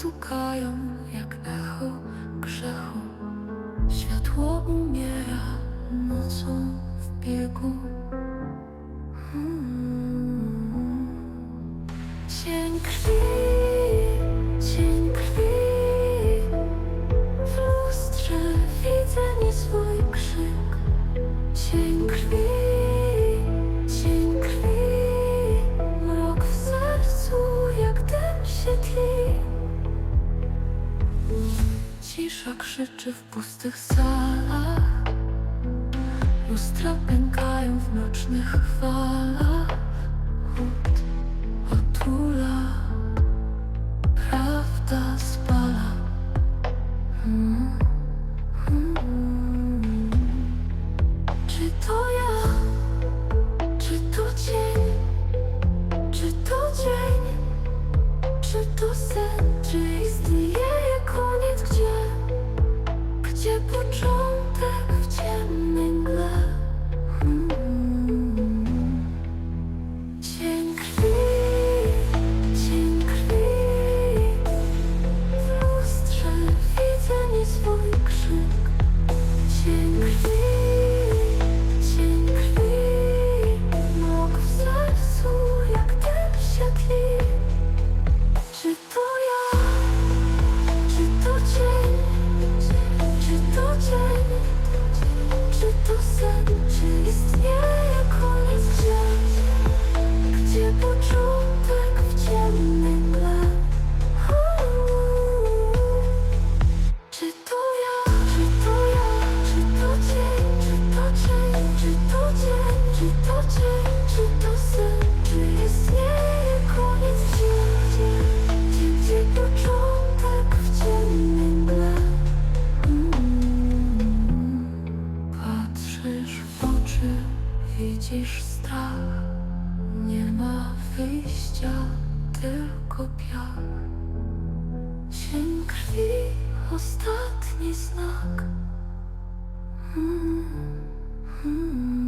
stukają jak echo grzechu. Światło umiera nocą w biegu. Hmm. Cień krwi, cień krwi. W lustrze widzę nie swój krzyk. Cień krwi. krzyczy w pustych salach. Lustra pękają w nocznych Widzisz strach, nie ma wyjścia, tylko piach. Cień krwi, ostatni znak. Hmm, hmm.